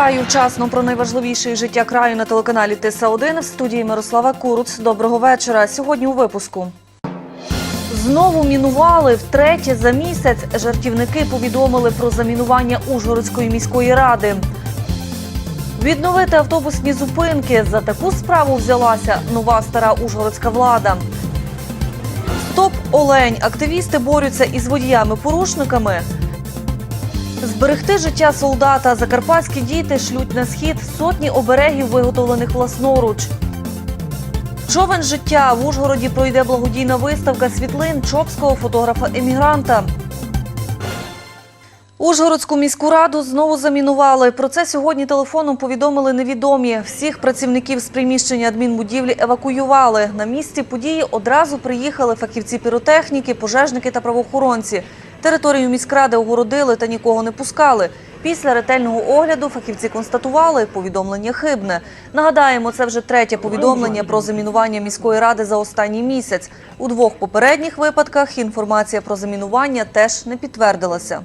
Вітаю вчасно про найважливіше життя краю на телеканалі Тиса 1 в студії Мирослава Куруц. Доброго вечора. Сьогодні у випуску. Знову мінували втретє за місяць. Жартівники повідомили про замінування Ужгородської міської ради. Відновити автобусні зупинки. За таку справу взялася нова стара ужгородська влада. Стоп Олень. Активісти борються із водіями-порушниками. Зберегти життя солдата. Закарпатські діти шлють на схід сотні оберегів, виготовлених власноруч. Човен життя в Ужгороді пройде благодійна виставка світлин чопського фотографа-емігранта. Ужгородську міську раду знову замінували. Про це сьогодні телефоном повідомили невідомі. Всіх працівників з приміщення адмінбудівлі евакуювали. На місці події одразу приїхали фахівці піротехніки, пожежники та правоохоронці. Територію міськради огородили та нікого не пускали. Після ретельного огляду фахівці констатували, повідомлення хибне. Нагадаємо, це вже третє повідомлення про замінування міської ради за останній місяць. У двох попередніх випадках інформація про замінування теж не підтвердилася.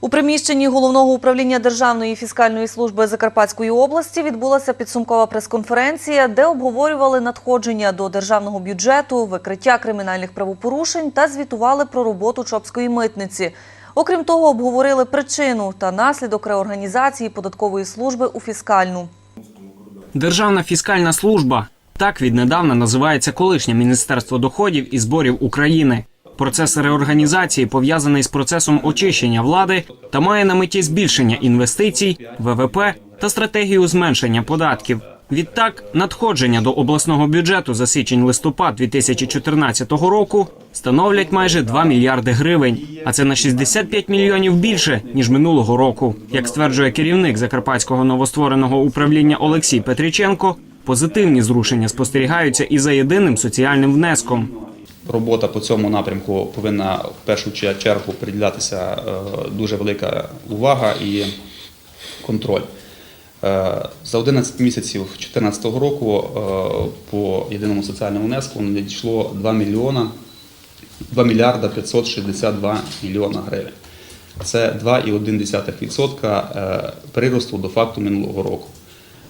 У приміщенні головного управління Державної фіскальної служби Закарпатської області відбулася підсумкова прес-конференція, де обговорювали надходження до державного бюджету, викриття кримінальних правопорушень та звітували про роботу Чопської митниці. Окрім того, обговорили причину та наслідок реорганізації податкової служби у фіскальну. Державна фіскальна служба так віднедавна називається колишнє Міністерство доходів і зборів України. Процес реорганізації пов'язаний з процесом очищення влади та має на меті збільшення інвестицій, ВВП та стратегію зменшення податків. Відтак, надходження до обласного бюджету за січень-листопад 2014 року становлять майже 2 мільярди гривень, а це на 65 мільйонів більше ніж минулого року. Як стверджує керівник закарпатського новоствореного управління Олексій Петріченко, позитивні зрушення спостерігаються і за єдиним соціальним внеском. Робота по цьому напрямку повинна в першу чергу приділятися е, дуже велика увага і контроль. Е, За 11 місяців 2014 року е, по єдиному соціальному внеску надійшло 2 мільйона 2 мільярда 562 мільйона гривень. Це 2,1% е, приросту до факту минулого року.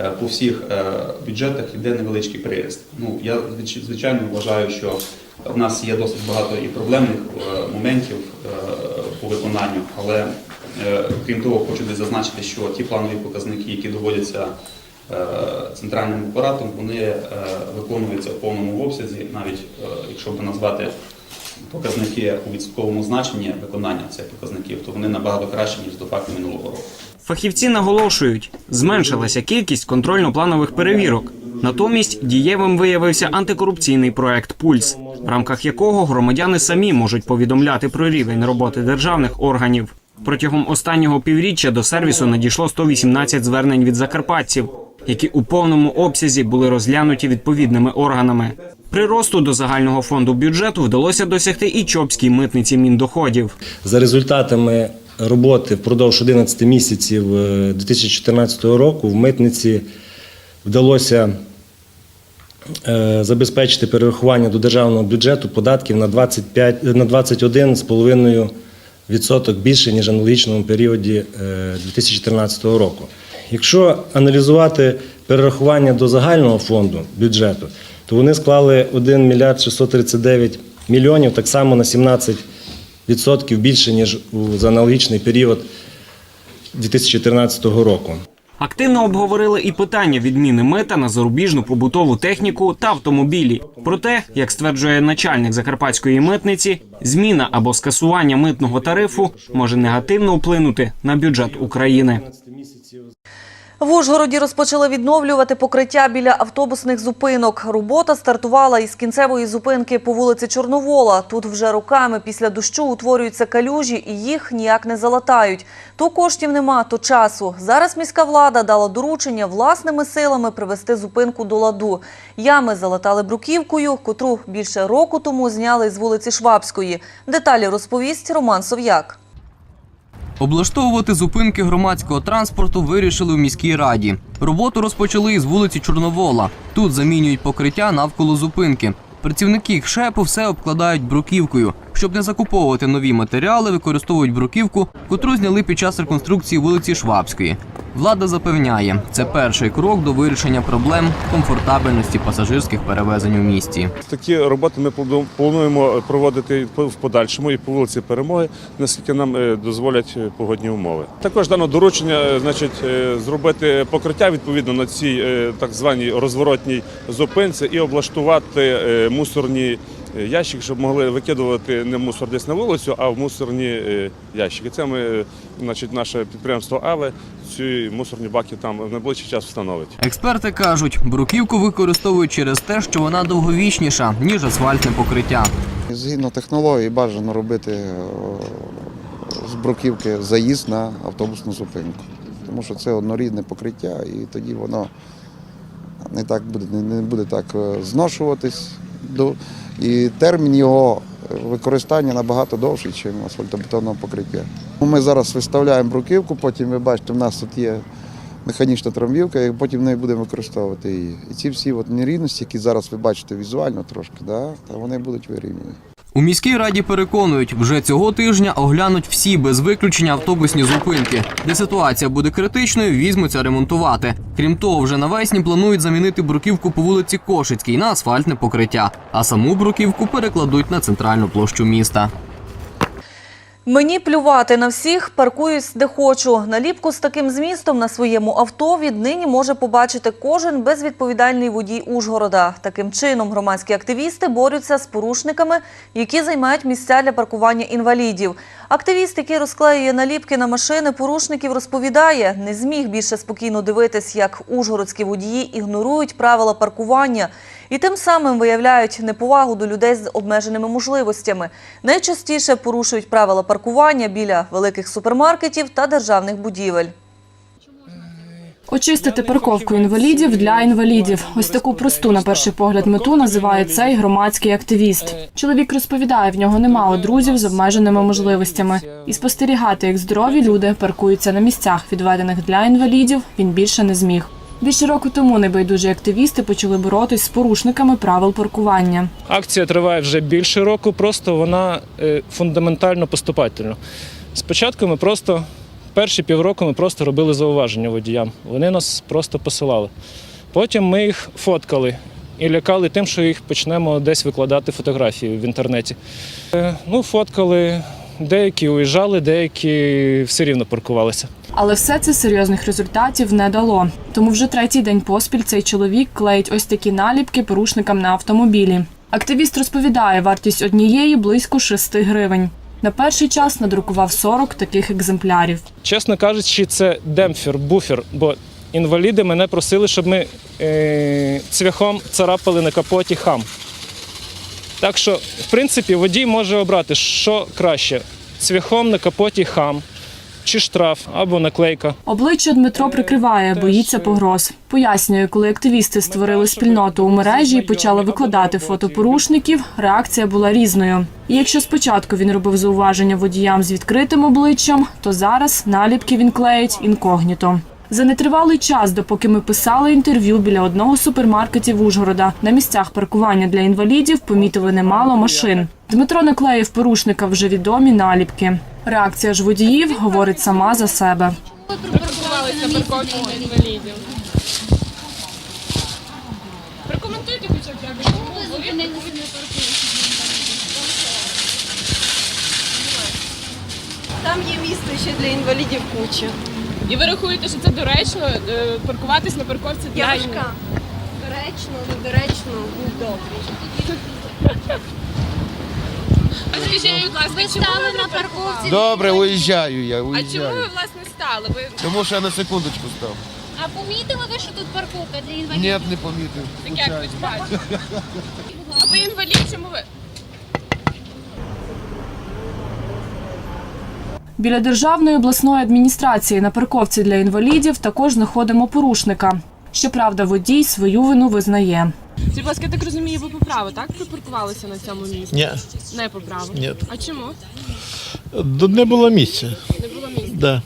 Е, По всіх е, бюджетах йде невеличкий приріст. Ну, я звичайно вважаю, що в нас є досить багато і проблемних е, моментів по виконанню, але крім того, хочу десь зазначити, що ті планові показники, які доводяться центральним апаратом, вони виконуються в повному обсязі, навіть якщо б назвати показники у відсотковому значенні виконання цих показників, то вони набагато кращі ніж до факту минулого року. Фахівці наголошують, зменшилася кількість контрольно-планових перевірок. Натомість дієвим виявився антикорупційний проект Пульс, в рамках якого громадяни самі можуть повідомляти про рівень роботи державних органів. Протягом останнього півріччя до сервісу надійшло 118 звернень від закарпатців, які у повному обсязі були розглянуті відповідними органами. Приросту до загального фонду бюджету вдалося досягти і Чопській митниці міндоходів. За результатами роботи впродовж 11 місяців е, 2014 року в митниці вдалося е, забезпечити перерахування до державного бюджету податків на 25, на 21,5% більше, ніж в аналогічному періоді е, 2014 року. Якщо аналізувати перерахування до загального фонду бюджету, то вони склали 1 мільярд 639 мільйонів, так само на 17 відсотків більше, ніж за аналогічний період 2014 року. Активно обговорили і питання відміни мита на зарубіжну побутову техніку та автомобілі. Проте, як стверджує начальник закарпатської митниці, зміна або скасування митного тарифу може негативно вплинути на бюджет України. В Ужгороді розпочали відновлювати покриття біля автобусних зупинок. Робота стартувала із кінцевої зупинки по вулиці Чорновола. Тут вже роками після дощу утворюються калюжі і їх ніяк не залатають. То коштів нема, то часу. Зараз міська влада дала доручення власними силами привести зупинку до ладу. Ями залатали бруківкою, котру більше року тому зняли з вулиці Швабської. Деталі розповість Роман Сов'як. Облаштовувати зупинки громадського транспорту вирішили в міській раді. Роботу розпочали із вулиці Чорновола. Тут замінюють покриття навколо зупинки. Працівники кшепу все обкладають бруківкою, Щоб не закуповувати нові матеріали, використовують бруківку, котру зняли під час реконструкції вулиці Швабської. Влада запевняє, це перший крок до вирішення проблем комфортабельності пасажирських перевезень у місті. Такі роботи ми плануємо проводити в подальшому і по вулиці Перемоги, наскільки нам е, дозволять е, погодні умови. Також дано доручення, е, значить, зробити покриття відповідно на цій так званій розворотній зупинці і облаштувати мусорні е, ящики, щоб могли викидувати не мусор десь на вулицю, а в мусорні е, ящики. Це ми, е, значить, наше підприємство АВЕ ці мусорні баки там в найближчий час встановить. Експерти кажуть, бруківку використовують через те, що вона довговічніша ніж асфальтне покриття. Згідно технології бажано робити з бруківки заїзд на автобусну зупинку. Тому що це однорідне покриття і тоді воно не так буде, не- буде так зношуватись. І термін його е, використання набагато довший, ніж асфальтобетонного покриття. Ми зараз виставляємо бруківку, потім ви бачите, в нас тут є механічна трамвівка, і потім нею будемо використовувати її. І ці всі от нерівності, які зараз ви бачите візуально трошки, да, вони будуть вирівняні. У міській раді переконують, вже цього тижня оглянуть всі без виключення автобусні зупинки, де ситуація буде критичною, візьмуться ремонтувати. Крім того, вже навесні планують замінити бруківку по вулиці Кошицькій на асфальтне покриття, а саму бруківку перекладуть на центральну площу міста. Мені плювати на всіх, паркуюсь де хочу. Наліпку з таким змістом на своєму авто віднині може побачити кожен безвідповідальний водій Ужгорода. Таким чином громадські активісти борються з порушниками, які займають місця для паркування інвалідів. Активіст, який розклеює наліпки на машини порушників, розповідає, не зміг більше спокійно дивитись, як ужгородські водії ігнорують правила паркування і тим самим виявляють неповагу до людей з обмеженими можливостями. Найчастіше порушують правила паркування біля великих супермаркетів та державних будівель. Очистити парковку інвалідів для інвалідів. Ось таку просту на перший погляд мету називає цей громадський активіст. Чоловік розповідає, в нього немало друзів з обмеженими можливостями, і спостерігати, як здорові люди паркуються на місцях, відведених для інвалідів, він більше не зміг. Більше року тому небайдужі активісти почали боротись з порушниками правил паркування. Акція триває вже більше року, просто вона е, фундаментально поступательна. Спочатку ми просто перші півроку ми просто робили зауваження водіям. Вони нас просто посилали. Потім ми їх фоткали і лякали тим, що їх почнемо десь викладати фотографії в інтернеті. Е, Ну, фоткали, деякі уїжджали, деякі все рівно паркувалися. Але все це серйозних результатів не дало. Тому вже третій день поспіль цей чоловік клеїть ось такі наліпки порушникам на автомобілі. Активіст розповідає, вартість однієї близько 6 гривень. На перший час надрукував 40 таких екземплярів. Чесно кажучи, це демпфер, буфер, бо інваліди мене просили, щоб ми е, цвяхом царапали на капоті хам. Так що, в принципі, водій може обрати, що краще: цвяхом на капоті хам, чи штраф або наклейка. Обличчя Дмитро прикриває, боїться погроз. Пояснює, коли активісти створили спільноту у мережі і почали викладати фото порушників, реакція була різною. І якщо спочатку він робив зауваження водіям з відкритим обличчям, то зараз наліпки він клеїть інкогніто. За нетривалий час, допоки ми писали інтерв'ю біля одного з супермаркетів Ужгорода, на місцях паркування для інвалідів помітили немало машин. Дмитро наклеїв порушника вже відомі наліпки. Реакція ж водіїв говорить сама за себе. припаркувалися на парковці для інвалідів. Прокоментуйте хоча б як не Там є місце ще для інвалідів куча. І ви рахуєте, що це доречно е, паркуватись на парковці для Яшка. інвалідів? Доречно, недоречно, будь добрий. А скажіть, будь ласка, чому ви на парковці? Добре, уїжджаю я, А чому уїжджаю. ви власне стали? Ви Тому що я на секундочку став. А помітили ви, що тут парковка для інвалідів? Ні, не помітив. так як ви бачите? А ви інвалід, чому ви? Біля державної обласної адміністрації на парковці для інвалідів також знаходимо порушника. Щоправда, водій свою вину визнає. Ці будь ласка, я так розумію, ви по праву, так? Припаркувалися на цьому місці? Ні, Не по праву. ні. А чому? Не було місця. Не було місця. Да.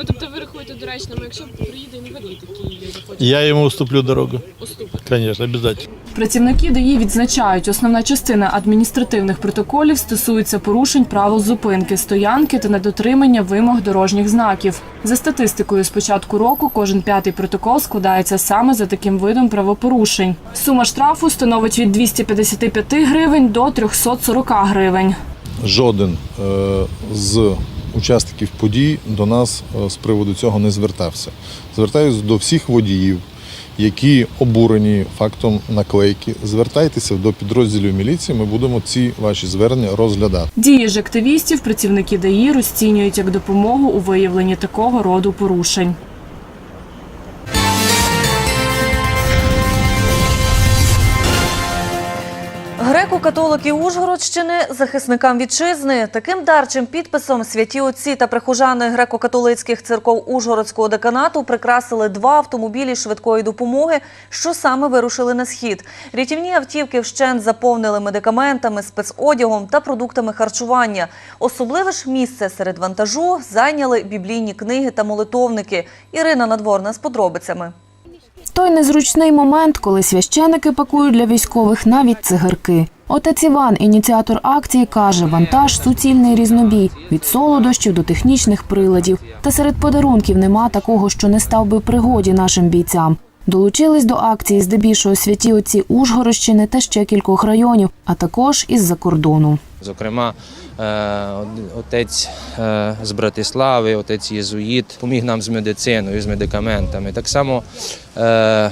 Ну тобто ви рахуєте доречним, якщо приїде інвалід, який захоче Я йому уступлю дорогу. уступити. Звісно, обов'язково. Працівники ДАІ відзначають, основна частина адміністративних протоколів стосується порушень правил зупинки, стоянки та недотримання вимог дорожніх знаків. За статистикою, з початку року кожен п'ятий протокол складається саме за таким видом правопорушень. Сума штрафу становить від 255 гривень до 340 гривень. Жоден е, з учасників подій до нас е, з приводу цього не звертався. Звертаюся до всіх водіїв, які обурені фактом наклейки. Звертайтеся до підрозділів міліції. Ми будемо ці ваші звернення розглядати. Дії ж активістів працівники ДАІ розцінюють як допомогу у виявленні такого роду порушень. Греко-католики Ужгородщини захисникам вітчизни таким дарчим підписом святі отці та прихожани греко-католицьких церков Ужгородського деканату прикрасили два автомобілі швидкої допомоги, що саме вирушили на схід. Рятівні автівки вщент заповнили медикаментами, спецодягом та продуктами харчування. Особливе ж місце серед вантажу зайняли біблійні книги та молитовники. Ірина Надворна з подробицями. Той незручний момент, коли священики пакують для військових навіть цигарки. Отець Іван, ініціатор акції, каже, вантаж суцільний різнобій від солодощів до технічних приладів. Та серед подарунків нема такого, що не став би пригоді нашим бійцям. Долучились до акції здебільшого святі отці Ужгородщини та ще кількох районів, а також із-за кордону. Зокрема, е, отець е, з Братислави, отець Єзуїт, поміг нам з медициною, з медикаментами. Так само е,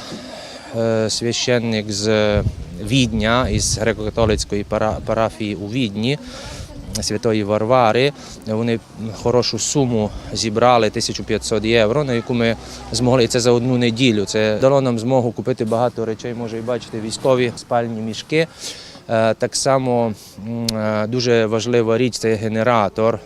священник з Відня, із греко-католицької пара- парафії у Відні. Святої Варвари. Вони хорошу суму зібрали 1500 євро, на яку ми змогли. Це за одну неділю. Це дало нам змогу купити багато речей. Може і бачити військові спальні мішки. Е, Так само е, дуже важлива річ це генератор.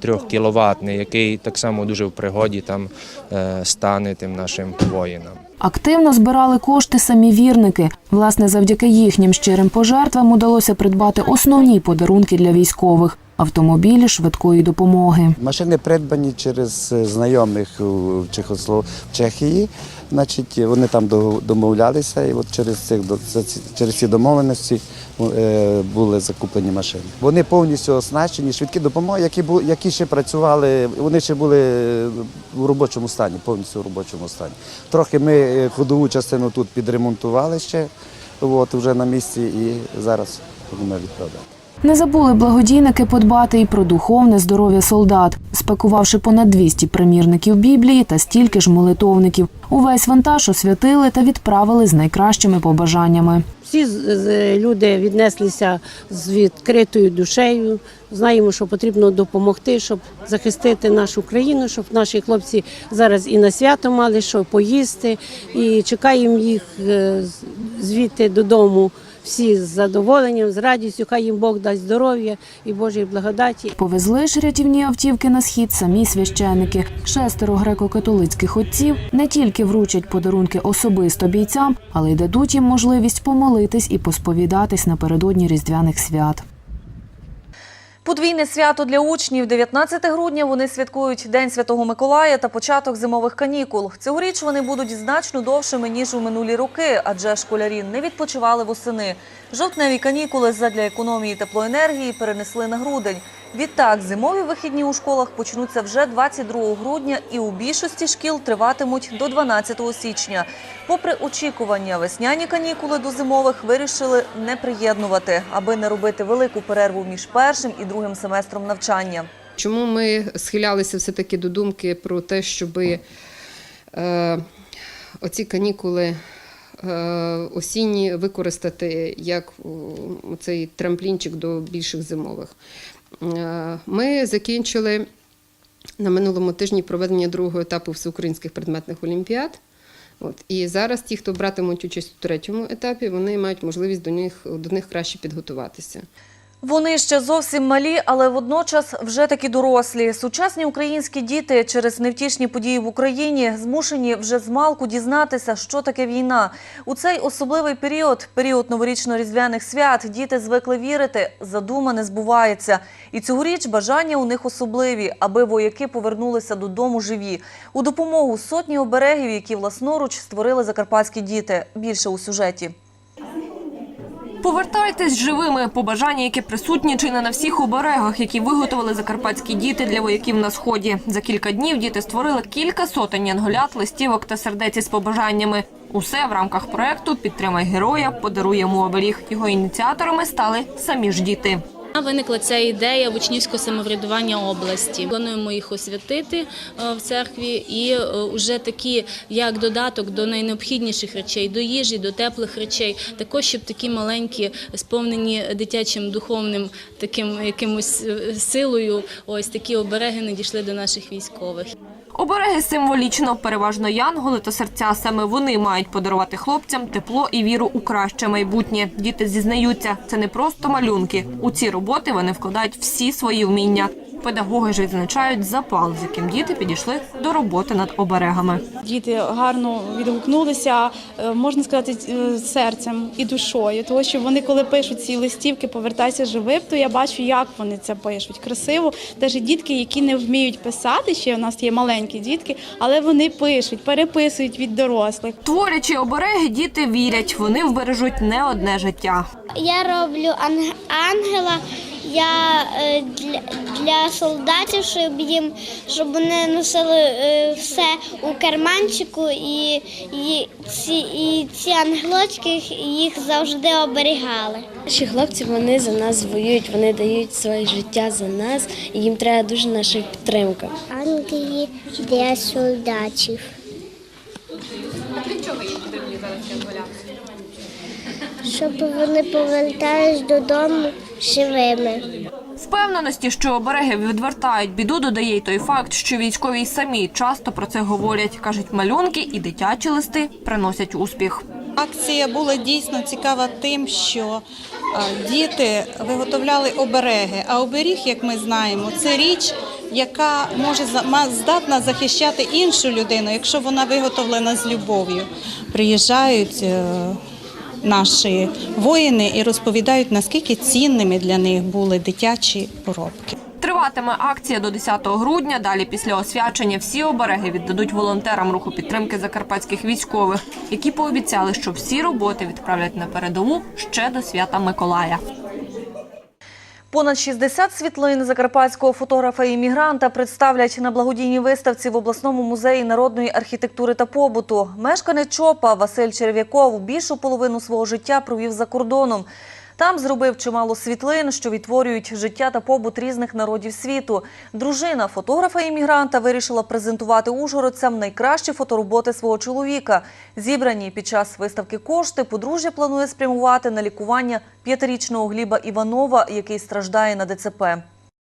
Трьохкіловатний, який так само дуже в пригоді там е, стане тим нашим воїнам. Активно збирали кошти самі вірники. Власне, завдяки їхнім щирим пожертвам удалося придбати основні подарунки для військових автомобілі швидкої допомоги. Машини придбані через е, знайомих у Чехослов... в Чехії. Значить, вони там домовлялися, і от через цих через ці домовленості е, були закуплені машини. Вони повністю оснащені, швидкі допомоги, які бу- які ще працювали, вони ще були в робочому стані, повністю в робочому стані. Трохи ми е, ходову частину тут підремонтували ще, от, вже на місці, і зараз будемо відправляти. Не забули благодійники подбати і про духовне здоров'я солдат, спакувавши понад 200 примірників Біблії та стільки ж молитовників. Увесь вантаж освятили та відправили з найкращими побажаннями. Всі люди віднеслися з відкритою душею. Знаємо, що потрібно допомогти, щоб захистити нашу країну, щоб наші хлопці зараз і на свято мали що поїсти. І чекаємо їх е, звідти додому. Всі з задоволенням, з радістю. Хай їм Бог дасть здоров'я і Божої благодаті. Повезли ж рятівні автівки на схід самі священики. Шестеро греко-католицьких отців не тільки вручать подарунки особисто бійцям, але й дадуть їм можливість помолитись і посповідатись напередодні різдвяних свят. Подвійне свято для учнів 19 грудня вони святкують День Святого Миколая та початок зимових канікул. Цьогоріч вони будуть значно довшими ніж у минулі роки, адже школярі не відпочивали восени. Жовтневі канікули задля економії теплоенергії перенесли на грудень. Відтак, зимові вихідні у школах почнуться вже 22 грудня і у більшості шкіл триватимуть до 12 січня. Попри очікування, весняні канікули до зимових вирішили не приєднувати, аби не робити велику перерву між першим і другим семестром навчання. Чому ми схилялися все-таки до думки про те, щоб е, оці канікули осінні використати як цей трамплінчик до більших зимових? Е, ми закінчили на минулому тижні проведення другого етапу всеукраїнських предметних олімпіад. От. І зараз ті, хто братимуть участь у третьому етапі, вони мають можливість до них, до них краще підготуватися. Вони ще зовсім малі, але водночас вже такі дорослі. Сучасні українські діти через невтішні події в Україні змушені вже змалку дізнатися, що таке війна. У цей особливий період, період новорічно-різдвяних свят, діти звикли вірити, задумане збувається. І цьогоріч бажання у них особливі, аби вояки повернулися додому живі. У допомогу сотні оберегів, які власноруч створили закарпатські діти. Більше у сюжеті. Повертайтесь живими. Побажання, яке присутні чи не на всіх оберегах, які виготовили закарпатські діти для вояків на сході. За кілька днів діти створили кілька сотень янголят, листівок та сердець із побажаннями. Усе в рамках проекту Підтримай героя, подаруй йому оберіг. Його ініціаторами стали самі ж діти. Виникла ця ідея учнівського самоврядування області. Плануємо їх освятити е, в церкві і вже такі, як додаток до найнеобхідніших речей, до їжі, до теплих речей, також щоб такі маленькі, сповнені дитячим духовним таким якимось е, силою, ось такі обереги не дійшли до наших військових. Обереги символічно, переважно янголи та серця. Саме вони мають подарувати хлопцям тепло і віру у краще майбутнє. Діти зізнаються, це не просто малюнки. У ці роботи вони вкладають всі свої вміння. Педагоги ж відзначають запал, з яким діти підійшли до роботи над оберегами. Діти гарно відгукнулися, е, можна сказати, е, серцем і душою. Тому що вони, коли пишуть ці листівки, повертайся живим, то я бачу, як вони це пишуть. Красиво. Навіть дітки, які не вміють писати, ще у нас є маленькі дітки, але вони пишуть, переписують від дорослих. Творячи обереги, діти вірять, вони вбережуть не одне життя. Я роблю ангела. Я е, для, для солдатів, щоб їм щоб вони носили е, все у карманчику, і, і, ці, і ці ангелочки їх завжди оберігали. Наші хлопці вони за нас воюють, вони дають своє життя за нас, і їм треба дуже наша підтримка. Ангели для солдатів. Щоб вони повертались додому живими. Впевненості, що обереги відвертають біду, додає й той факт, що військові самі часто про це говорять. кажуть, малюнки і дитячі листи приносять успіх. Акція була дійсно цікава тим, що е, діти виготовляли обереги. А оберіг, як ми знаємо, це річ, яка може здатна захищати іншу людину, якщо вона виготовлена з любов'ю. Приїжджають е, наші воїни і розповідають, наскільки цінними для них були дитячі поробки. Триватиме акція до 10 грудня. Далі після освячення всі обереги віддадуть волонтерам руху підтримки закарпатських військових, які пообіцяли, що всі роботи відправлять на передову ще до свята Миколая. Понад 60 світлин закарпатського фотографа-іммігранта представлять на благодійній виставці в обласному музеї народної архітектури та побуту. Мешканець ЧОПа Василь Черв'яков більшу половину свого життя провів за кордоном. Там зробив чимало світлин, що відтворюють життя та побут різних народів світу. Дружина фотографа-іммігранта вирішила презентувати ужгородцям найкращі фотороботи свого чоловіка. Зібрані під час виставки кошти подружжя планує спрямувати на лікування п'ятирічного Гліба Іванова, який страждає на ДЦП.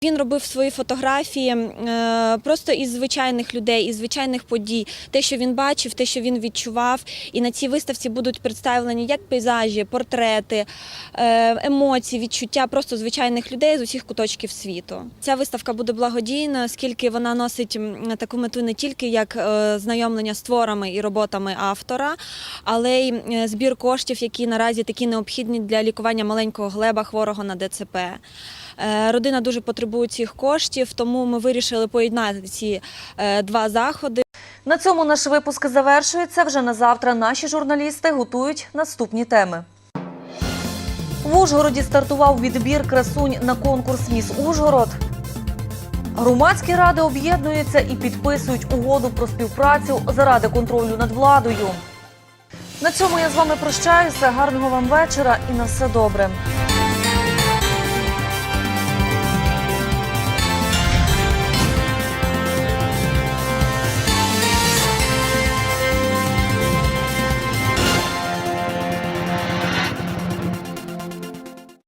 Він робив свої фотографії е, просто із звичайних людей, із звичайних подій, те, що він бачив, те, що він відчував. І на цій виставці будуть представлені як пейзажі, портрети, е, емоції, відчуття просто звичайних людей з усіх куточків світу. Ця виставка буде благодійна, оскільки вона носить таку мету не тільки як е, знайомлення з творами і роботами автора, але й збір коштів, які наразі такі необхідні для лікування маленького глеба хворого на ДЦП. Е, Родина дуже потребує цих коштів, тому ми вирішили поєднати ці е, два заходи. На цьому наш випуск завершується. Вже на завтра наші журналісти готують наступні теми. В Ужгороді стартував відбір красунь на конкурс Міс Ужгород. Громадські ради об'єднуються і підписують угоду про співпрацю заради контролю над владою. На цьому я з вами прощаюся. Гарного вам вечора і на все добре.